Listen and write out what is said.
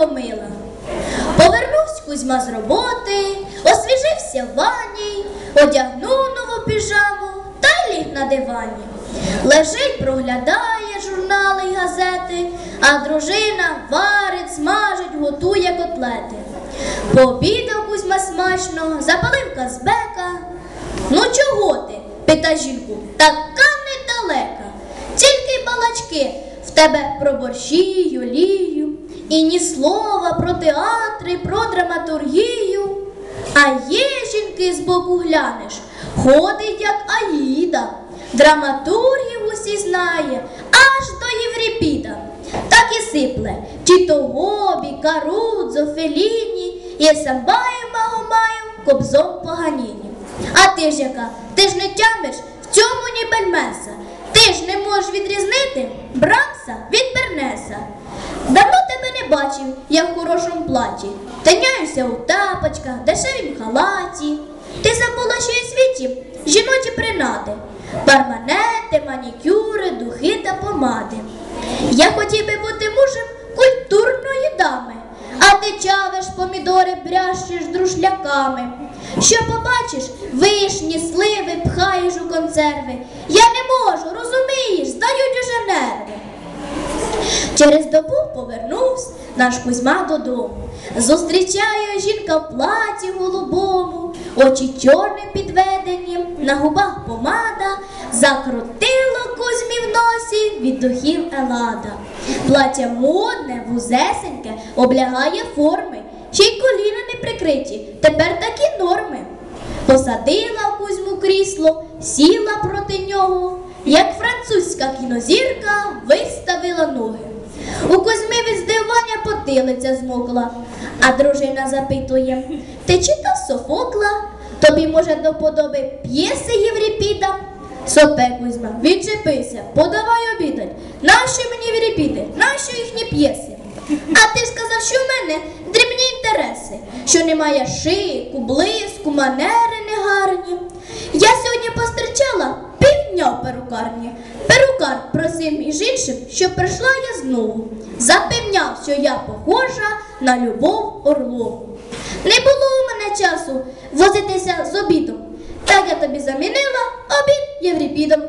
Як Кузьму провчила, жінка його мила. Повернувся Кузьма з роботи, освіжився в ванні, одягнув нову піжаму та й ліг на дивані. Лежить, проглядає журнали й газети, а дружина варить, смажить, готує котлети. Пообідав Кузьма смачно, запалив казбека. Ну чого ти? пита жінку, така недалека. Тільки балачки в тебе про борщі, олію, і ні слова про театри, про драматургію. А є жінки з боку глянеш, ходить як Аїда, драматургів усі знає, аж до Євріпіда. Так і сипле, чи то Гобі, Карудзо, Феліні, і Самбаю Магомаю, Кобзон Поганіні. А ти ж яка? Ти ж не тямиш в цьому ні бельмеса. Ти ж не можеш відрізнити Брамса від Бернеса. Давно тебе не бачив, я в хорошому платі. Тиняюся у тапочках, дешевім халаті. Ти забула, що є світі жіночі принади, парманети, манікюри, духи та помади. Я хотів би бути мужем культурної дами, а ти чавиш помідори, брящиш друшляками. Що побачиш, вишні, сливи пхаєш у консерви. Я Через добу повернувся наш Кузьма додому. Зустрічає жінка в платі голубому, очі чорні підведені, на губах помада, закрутило Кузьмі в носі від духів Елада. Плаття модне, вузесеньке, облягає форми, ще й коліна не прикриті, тепер такі норми. Посадила Кузьму крісло, сіла проти нього, як французька кінозірка виставила ноги. У Кузьми від здивування потилиця змокла, а дружина запитує: Ти читав Софокла? Тобі, може, до подоби п'єси Євріпіда? Сопе Кузьма, відчепися, подавай обідать. Нащо мені Євріпіди? Нащо їхні п'єси? А ти сказав, що в мене дрібні інтереси, що немає шику, блиску, манери негарні. Я сьогодні в перукарні. Перукар просив між іншим, щоб прийшла я знову. Запевняв, що я похожа на любов Орлову. Не було у мене часу возитися з обідом. Так я тобі замінила обід Євріпідом.